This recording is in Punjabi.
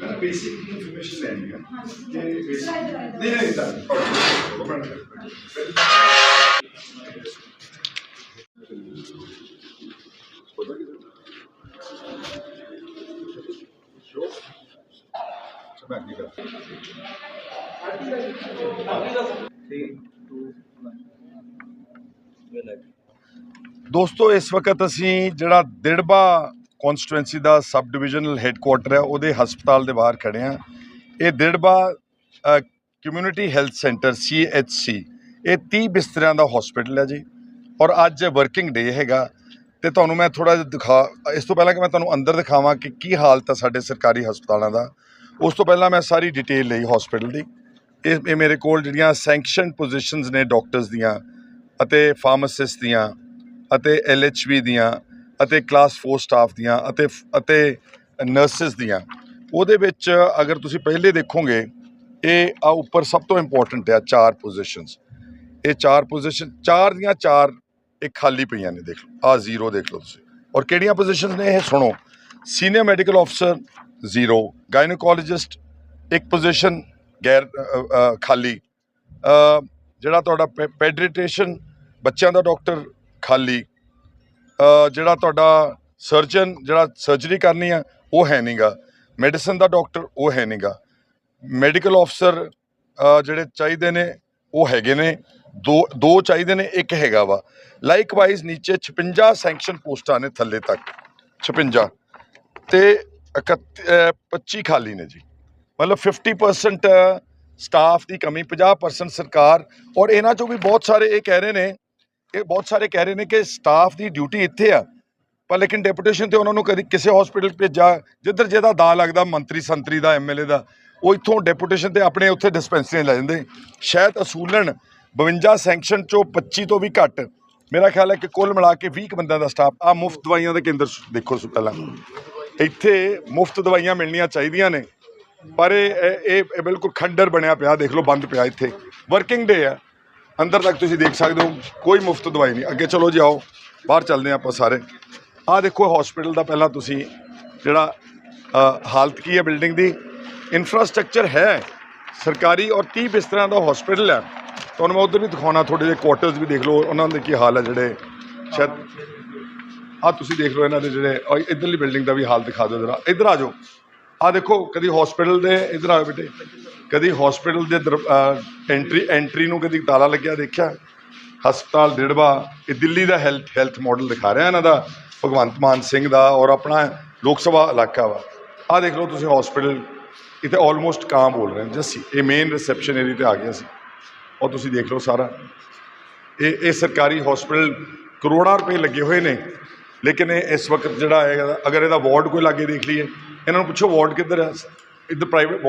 Ben basic information vereyim ya. Ee, basic. Ne? ਮੈਂ ਕੀ ਕਰਾਂ ਦੋਸਤੋ, ਇਸ ਵਕਤ ਅਸੀਂ ਜਿਹੜਾ ਦਿੜਬਾ ਕਨਸਟੀਟੂਐਂਸੀ ਦਾ ਸਬ ਡਿਵੀਜ਼ਨਲ ਹੈੱਡਕੁਆਟਰ ਹੈ, ਉਹਦੇ ਹਸਪਤਾਲ ਦੇ ਬਾਹਰ ਖੜੇ ਆ ਇਹ ਦਿੜਬਾ ਕਮਿਊਨਿਟੀ ਹੈਲਥ ਸੈਂਟਰ ਸੀ ਇਹ 30 ਬਿਸਤਰਿਆਂ ਦਾ ਹਸਪੀਟਲ ਹੈ ਜੀ। ਔਰ ਅੱਜ ਵਰਕਿੰਗ ਡੇ ਹੈਗਾ। ਤੇ ਤੁਹਾਨੂੰ ਮੈਂ ਥੋੜਾ ਜਿਹਾ ਦਿਖਾ, ਇਸ ਤੋਂ ਪਹਿਲਾਂ ਕਿ ਮੈਂ ਤੁਹਾਨੂੰ ਅੰਦਰ ਦਿਖਾਵਾਂ ਕਿ ਕੀ ਹਾਲਤ ਹੈ ਸਾਡੇ ਸਰਕਾਰੀ ਹਸਪਤਾਲਾਂ ਦਾ। ਉਸ ਤੋਂ ਪਹਿਲਾਂ ਮੈਂ ਸਾਰੀ ਡਿਟੇਲ ਲਈ ਹਸਪੀਟਲ ਦੀ। ਇਹ ਇਹ ਮੇਰੇ ਕੋਲ ਜਿਹੜੀਆਂ ਸੈਂਕਸ਼ਨ ਪੋਜੀਸ਼ਨਸ ਨੇ ਡਾਕਟਰਸ ਦੀਆਂ ਅਤੇ ਫਾਰਮਾਸਿਸਟ ਦੀਆਂ ਅਤੇ ਐਲਐਚਬੀ ਦੀਆਂ ਅਤੇ ਕਲਾਸ 4 ਸਟਾਫ ਦੀਆਂ ਅਤੇ ਅਤੇ ਨਰਸਿਸ ਦੀਆਂ। ਉਹਦੇ ਵਿੱਚ ਅਗਰ ਤੁਸੀਂ ਪਹਿਲੇ ਦੇਖੋਗੇ, ਇਹ ਆ ਉੱਪਰ ਸਭ ਤੋਂ ਇੰਪੋਰਟੈਂਟ ਹੈ ਚਾਰ ਪੋਜੀਸ਼ਨਸ ਇਹ ਚਾਰ ਪੋਜੀਸ਼ਨ ਚਾਰ ਦੀਆਂ ਚਾਰ ਇਹ ਖਾਲੀ ਪਈਆਂ ਨੇ, ਦੇਖ ਲਓ। ਆ ਜ਼ੀਰੋ ਦੇਖ ਲਓ ਤੁਸੀਂ। ਔਰ ਕਿਹੜੀਆਂ ਪੋਜੀਸ਼ਨਸ ਨੇ ਇਹ? ਸੁਣੋ। ਸੀਨੀਅਰ ਮੈਡੀਕਲ ਅਫਸਰ ਜ਼ੀਰੋ ਗਾਇਨੋਕੋਲੋਜਿਸਟ ਇੱਕ ਪੋਜੀਸ਼ਨ ਗੈਰ ਖਾਲੀ। ਜਿਹੜਾ ਤੁਹਾਡਾ ਪੈਡਰੀਟੇਸ਼ਨ ਬੱਚਿਆਂ ਦਾ ਡਾਕਟਰ ਖਾਲੀ। ਜਿਹੜਾ ਤੁਹਾਡਾ ਸਰਜਨ ਜਿਹੜਾ ਸਰਜਰੀ ਕਰਨੀ ਆ, ਉਹ ਹੈ ਨਹੀਂਗਾ ਮੈਡੀਸਨ ਦਾ ਡਾਕਟਰ ਉਹ ਹੈ ਨਹੀਂਗਾ ਮੈਡੀਕਲ ਅਫਸਰ ਜਿਹੜੇ ਚਾਹੀਦੇ ਨੇ, ਉਹ ਹੈਗੇ ਨੇ। ਦੋ ਦੋ ਚਾਹੀਦੇ ਨੇ, ਇੱਕ ਹੈਗਾ ਵਾ। ਲਾਈਕਵਾਈਜ਼ ਨੀਚੇ 56 ਸੈਂਕਸ਼ਨ ਪੋਸਟਾਂ ਨੇ ਥੱਲੇ ਤੱਕ। 56 ਤੇ 31 25 ਖਾਲੀ ਨੇ ਜੀ। ਮਤਲਬ 50% ਸਟਾਫ ਦੀ ਕਮੀ 50% ਸਰਕਾਰ। ਔਰ ਇਹਨਾਂ ਚੋਂ ਵੀ ਬਹੁਤ ਸਾਰੇ ਇਹ ਕਹਿ ਰਹੇ ਨੇ, ਇਹ ਬਹੁਤ ਸਾਰੇ ਕਹਿ ਰਹੇ ਨੇ ਕਿ ਸਟਾਫ ਦੀ ਡਿਊਟੀ ਇੱਥੇ ਆ। ਪਰ ਲੇਕਿਨ ਡੈਪੂਟੇਸ਼ਨ ਤੇ ਉਹਨਾਂ ਨੂੰ ਕਦੀ ਕਿਸੇ ਹਸਪੀਟਲ ਭੇਜਾ ਜਿੱਧਰ ਜਿਹਦਾ ਦਾ ਲੱਗਦਾ, ਮੰਤਰੀ, ਸੰਤਰੀ ਦਾ ਐਮਐਲਏ ਦਾ, ਉਹ ਇੱਥੋਂ ਡੈਪੂਟੇਸ਼ਨ ਤੇ ਆਪਣੇ ਉੱਥੇ ਡਿਸਪੈਂਸਰੀ ਲੈ ਜਾਂਦੇ। ਸ਼ਾਇਦ ਅਸੂਲਨ 52 ਸੈਂਕਸ਼ਨ ਚੋਂ 25 ਤੋਂ ਵੀ ਘੱਟ। ਮੇਰਾ ਖਿਆਲ ਹੈ ਕਿ ਕੁੱਲ ਮਿਲਾ ਕੇ 20 ਕੁ ਬੰਦਿਆਂ ਦਾ ਸਟਾਫ ਆ ਮੁਫਤ ਦਵਾਈਆਂ ਦੇ ਕੇਂਦਰ ਦੇਖੋ ਸੋ ਪਹਿਲਾਂ। ਇੱਥੇ ਮੁਫਤ ਦਵਾਈਆਂ ਮਿਲਣੀਆਂ ਚਾਹੀਦੀਆਂ ਨੇ। ਪਰ ਇਹ, ਇਹ- ਬਿਲਕੁਲ ਖੰਡਰ ਬਣਿਆ ਪਿਆ, ਦੇਖ ਲਓ ਬੰਦ ਪਿਆ ਇੱਥੇ। ਵਰਕਿੰਗ ਡੇ ਆ। ਅੰਦਰ ਤੱਕ ਤੁਸੀਂ ਦੇਖ ਸਕਦੇ ਹੋ, ਕੋਈ ਮੁਫਤ ਦਵਾਈ ਨਹੀਂ। ਅੱਗੇ ਚਲੋ ਜੀ ਆਓ, ਬਾਹਰ ਚੱਲਦੇ ਹਾਂ ਆਪਾਂ ਸਾਰੇ। ਆਹ ਦੇਖੋ ਹਸਪੀਟਲ ਦਾ ਪਹਿਲਾਂ ਤੁਸੀਂ ਜਿਹੜਾ ਹਾਲਤ ਕੀ ਹੈ ਬਿਲਡਿੰਗ ਦੀ। ਇਨਫਰਾਸਟ੍ਰਕਚਰ ਹੈ। ਸਰਕਾਰੀ ਔਰ 30 ਬਿਸਤਰਿਆਂ ਦਾ ਹਸਪੀਟਲ ਹੈ ਤੁਹਾਨੂੰ ਮੈਂ ਉਧਰ ਵੀ ਦਿਖਾਉਣਾ ਤੁਹਾਡੇ ਜਿਹੇ ਕੁਆਟਰਸ ਵੀ ਦੇਖ ਲਓ, ਉਹਨਾਂ ਦੇ ਕੀ ਹਾਲ ਹੈ ਜਿਹੜੇ। ਸ਼ਾਇਦ ਆ ਤੁਸੀਂ ਦੇਖ ਲਓ ਇਹਨਾਂ ਦੇ ਜਿਹੜੇ ਔਰ ਇੱਧਰਲੀ ਬਿਲਡਿੰਗ ਦਾ ਵੀ ਹਾਲ ਦਿਖਾ ਦਿਓ ਜਰਾ। ਇੱਧਰ ਆ ਜਾਓ। ਆ ਦੇਖੋ, ਕਦੀ ਹਸਪੀਟਲ ਦੇ, ਇੱਧਰ ਆਓ ਬੇਟੇ। ਕਦੀ ਹਸਪੀਟਲ ਦੇ ਐਂਟਰੀ ਐਂਟਰੀ ਨੂੰ ਕਦੀ ਤਾਲਾ ਲੱਗਿਆ ਦੇਖਿਆ? ਹਸਪਤਾਲ ਡਿੜਵਾ, ਇਹ ਦਿੱਲੀ ਦਾ ਹੈਲਥ ਹੈਲਥ ਮਾਡਲ ਦਿਖਾ ਰਿਹਾ ਇਹਨਾਂ ਦਾ, ਭਗਵੰਤ ਮਾਨ ਸਿੰਘ ਦਾ ਔਰ ਆਪਣਾ ਲੋਕ ਸਭਾ ਇਲਾਕਾ ਵਾ। ਆ ਦੇਖ ਲਓ ਤੁਸੀਂ ਹਸਪੀਟਲ ਇੱਥੇ ਆਲਮੋਸਟ ਕਾਂ ਬੋਲ ਰਹੇ ਹਾਂ ਜੱਸੀ। ਇਹ ਮੇਨ ਰਿਸੈਪਸ਼ਨ ਏਰੀਆ ਤੇ ਆ ਗਿਆ ਸੀ ਔਰ ਤੁਸੀਂ ਦੇਖ ਲਓ ਸਾਰਾ। ਇਹ ਇਹ ਸਰਕਾਰੀ ਹਸਪੀਟਲ ਕਰੋੜਾਂ ਰੁਪਏ ਲੱਗੇ ਹੋਏ ਨੇ। ਲੇਕਿਨ ਇਹ ਇਸ ਵਕਤ ਜਿਹੜਾ ਹੈ ਅਗਰ ਇਹਦਾ ਵਾਰਡ ਕੋਈ ਲਾਗੇ ਦੇਖ ਲਈਏ, ਇਹਨਾਂ ਨੂੰ ਪੁੱਛੋ ਵਾਰਡ ਕਿੱਧਰ ਹੈ। ਇੱਧਰ ਪ੍ਰਾਈਵੇਟ